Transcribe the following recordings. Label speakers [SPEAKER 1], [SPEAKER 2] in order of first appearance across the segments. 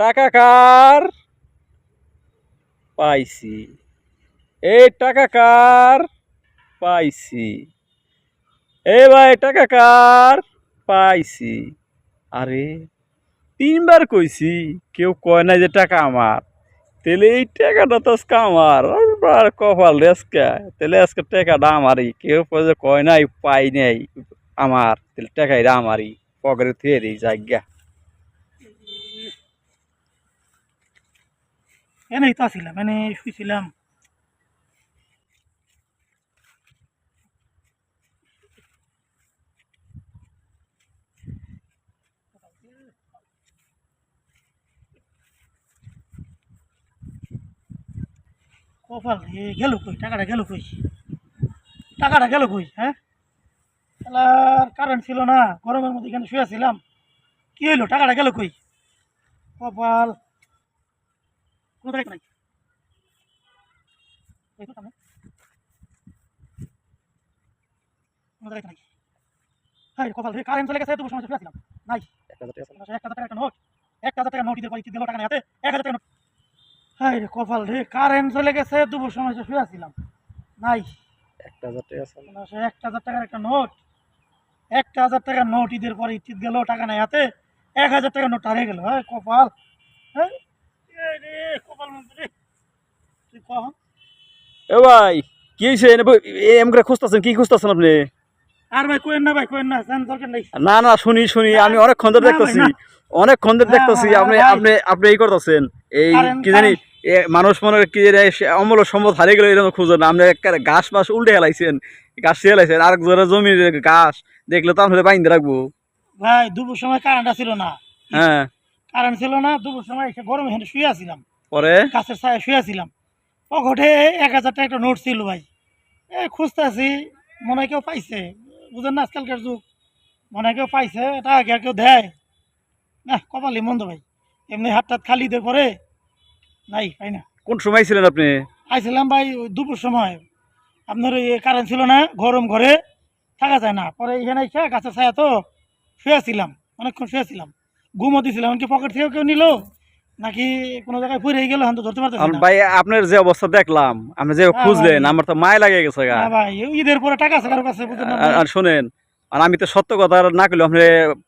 [SPEAKER 1] টাকা কার? পাইছি। এই টাকা কার? পাইছি। এ ভাই, টাকা কার? পাইছি। আরে, তিনবার কইছি, কেউ কয় না যে টাকা আমার। তাহলে এই টাকাটা তো আজকে আমার। আর কপাল রেসকা তাহলে আজকে টাকাটা আমারই। কেউ কয় নাই, পাই নাই। আমার তাহলে টাকাটা আমারই। পকেটে থুয়ে দিই জায়গা
[SPEAKER 2] এনেই তো আসিলাম এনে শুয়েছিলাম কপাল রে, গেল কই? টাকাটা গেল কই? টাকাটা গেল কই হ্যাঁ? আর কারেন্ট ছিল না, গরমের মধ্যে এখানে শুয়েছিলাম কি হইল? টাকাটা গেল কই? কপাল কোনো জায়গায় নাই। এই সামনে। কোনো জায়গায় নাই। হাই কপাল কারেন্ট চলে গেছে তবু সময় নাই। এক হাজার টাকা একটা নোট। এক হাজার টাকা নোট পারি দিল টাকা নেই হাতে। এক হাজার টাকা কপাল রে কারেন্ট চলে গেছে সময় নাই।
[SPEAKER 1] একটা হাজার টাকা আছে।
[SPEAKER 2] এক হাজার টাকার একটা নোট। একটা হাজার টাকার নোট ঈদের পরে ঈদ গেল টাকা নাই হাতে। এক হাজার টাকার নোট হারিয়ে গেল হ্যাঁ কপাল। হ্যাঁ এই রে কপাল মন্ত্রী রে তুই কহ
[SPEAKER 1] এ ভাই কি হয়েছে এম করে খুঁজতেছেন কি খুঁজতেছেন আপনি?
[SPEAKER 2] আর ভাই কোয়েন না ভাই কোয়েন না দরকার নেই।
[SPEAKER 1] না না শুনি শুনি আমি অনেক খন্দর দেখতেছি। অনেক খন্দর দেখতেছি আপনি আপনি আপনি এই করতেছেন। এই কি জানি মানুষ মনে কি অমল সম্পদ হারিয়ে গেলে এরকম খুঁজেন আপনি ঘাস মাস উল্টে হেলাইছেন ঘাস হেলাইছেন আর জোরে জমির ঘাস দেখলে তো আপনার বাইন্দে রাখব।
[SPEAKER 2] ভাই দুপুর সময় কারেন্ট ছিল না।
[SPEAKER 1] হ্যাঁ।
[SPEAKER 2] কারেন্ট ছিল না দুপুর সময় গরমে শুয়ে আছিলাম।
[SPEAKER 1] পরে?
[SPEAKER 2] গাছের ছায় শুয়ে আছিলাম। পকেটে এক হাজার টাকা একটা নোট ছিল ভাই। এ খুঁজতেছি মনে হয় কেউ পাইছে। বুঝেন না আজকালকার যুগ। মনে হয় কেউ পাইছে টাকা কি আর কেউ দেয়। না কপালি মন্দ ভাই। এমনি হাত টাত খালি দিয়ে পরে নাই পাই না।
[SPEAKER 1] কোন সময় ছিলেন আপনি?
[SPEAKER 2] আইছিলাম ভাই দুপুর সময়। আপনার ওই কারেন্ট ছিল না গরম ঘরে থাকা যায় না। পরে এখানে এসে গাছের ছায়া তো শুয়েছিলাম অনেকক্ষণ শুয়েছিলাম ঘুমো দিয়েছিলাম এমনকি পকেট থেকেও কেউ নিল। নাকি কোনো জায়গায় পড়ে গেল হয়তো ধরতে পারতেছি
[SPEAKER 1] আর
[SPEAKER 2] না?
[SPEAKER 1] ভাই আপনার যে অবস্থা দেখলাম আপনি যে
[SPEAKER 2] হ্যাঁ,
[SPEAKER 1] খুঁজলেন আমার তো মায় লাগে গেছে গা।
[SPEAKER 2] হ্যাঁ ভাই ঈদের পরে টাকা আছে কারও কাছে
[SPEAKER 1] আর-
[SPEAKER 2] ভাই?
[SPEAKER 1] আর আমি তো সত্য কথা না করলে আপনি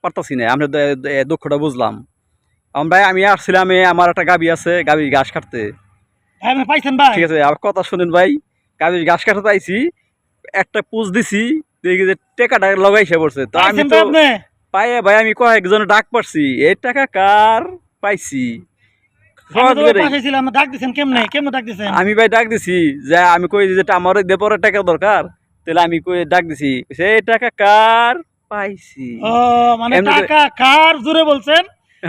[SPEAKER 1] পারতাছি না আপনি দুঃখটা বুঝলাম। ভাই আমি আসছিলাম আমার একটা গাবি আছে গাবি ঘাস কাটতে।
[SPEAKER 2] পাইছেন ভাই?
[SPEAKER 1] ঠিক আছে আমার কথা শুনেন ভাই গাবি ঘাস কাটতে আইছি একটা পুজ দিছি দেখি যে টেকাটা লগাইছে পড়ছে। তো আমি তো
[SPEAKER 2] তো
[SPEAKER 1] পাইয়ে ভাই আমি কয়েকজন ডাক পারছি এই টাকা কার পাইছি?
[SPEAKER 2] আমি
[SPEAKER 1] ভাই ডাক দিছি যে আমি কই যে আমার দেপরে টাকা দরকার তাহলে আমি কই ডাক দিছি। সেই টাকা কার পাইছি?
[SPEAKER 2] ও মানে টাকা কার জোরে বলছেন?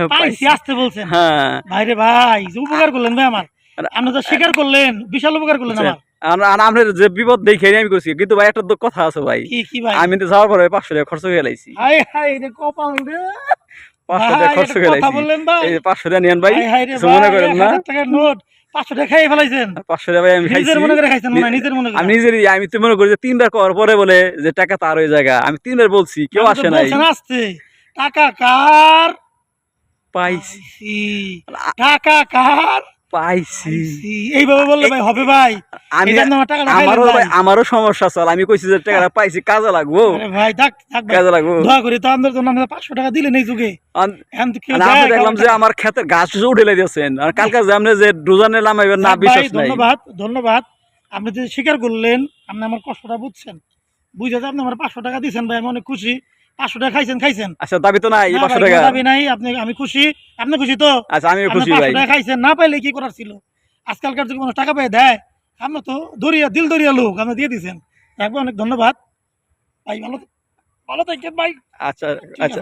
[SPEAKER 2] পাইছি আসতে বলছেন।
[SPEAKER 1] হ্যাঁ।
[SPEAKER 2] ভাইরে ভাই যে উপকার করলেন ভাই আমার। আপনি তো স্বীকার করলেন বিশাল উপকার করলেন
[SPEAKER 1] আচ্ছা,
[SPEAKER 2] আমার।
[SPEAKER 1] যে বিপদ দেখে আমি করছি কিন্তু ভাই একটা কথা আছে ভাই।
[SPEAKER 2] ভাই?
[SPEAKER 1] আমি তো যাওয়ার পরে পাঁচশো টাকা খরচ হয়ে লাইছি
[SPEAKER 2] হাই হাই রে কপাল রে
[SPEAKER 1] পাঁচশো টাকা খরচ
[SPEAKER 2] এটা কথা
[SPEAKER 1] লাইছি
[SPEAKER 2] বললেন ভাই।
[SPEAKER 1] এই যে পাঁচশো টাকা নিয়েন ভাই
[SPEAKER 2] হাই হাই রে
[SPEAKER 1] কিছু
[SPEAKER 2] ভাই
[SPEAKER 1] মনে করেন না।
[SPEAKER 2] নোট পাঁচশো টাকা খাইয়ে ফেলাইছেন।
[SPEAKER 1] পাঁচশো টাকা ভাই আমি তো মনে করি যে তিনবার করার পরে বলে যে টাকা তার ওই জায়গা। আমি তিনবার বলছি কেউ আসে নাই।
[SPEAKER 2] টাকা কার?
[SPEAKER 1] পাইছি।
[SPEAKER 2] টাকা কার?
[SPEAKER 1] পাইছি।
[SPEAKER 2] পাইছি। এইভাবে বললে ভাই হবে ভাই।
[SPEAKER 1] আমি
[SPEAKER 2] এই জন্য আমার টাকাটা
[SPEAKER 1] আমারও ভাই
[SPEAKER 2] ভাই।
[SPEAKER 1] আমারও সমস্যা চল আমি কইছি যে টাকাটা পাইছি কাজে লাগবো।
[SPEAKER 2] ভাই থাক থাক
[SPEAKER 1] কাজে লাগবো।
[SPEAKER 2] দোয়া করি তো আমাদের জন্য আপনারা পাঁচশো টাকা দিলেন এই যুগে।
[SPEAKER 1] আমি দেখলাম যে আমার ক্ষেতের গাছ উঠে দিয়েছেন আর কালকে যে আপনি যে ডোজানে নামাইবেন না
[SPEAKER 2] যাক
[SPEAKER 1] বিশ্বাস নাই।
[SPEAKER 2] ধন্যবাদ ধন্যবাদ। আপনি যে স্বীকার করলেন আপনি আমার কষ্টটা বুঝছেন। বুঝে যে আপনি আমার পাঁচশো টাকা দিয়েছেন ভাই আমি অনেক খুশি। পাঁচশো টাকা খাইছেন খাইছেন?
[SPEAKER 1] আচ্ছা দাবি তো নাই
[SPEAKER 2] না
[SPEAKER 1] পাঁচশো টাকা।
[SPEAKER 2] দাবি নাই আপনি আমি খুশি আপনি খুশি তো?
[SPEAKER 1] আচ্ছা আমিও
[SPEAKER 2] আপনি
[SPEAKER 1] খুশি
[SPEAKER 2] পাঁচশো
[SPEAKER 1] ভাই।
[SPEAKER 2] টাকা খাইছেন না পাইলে কি করার ছিল? আজকালকার যুগে মানুষ টাকা পেয়ে দেয় আপনি তো দরিয়া দিল দরিয়া লোক আপনি দিয়ে দিয়েছেন রাখব অনেক ধন্যবাদ। ভাই ভালো ভালো থাকেন ভাই।
[SPEAKER 1] আচ্ছা আচ্ছা।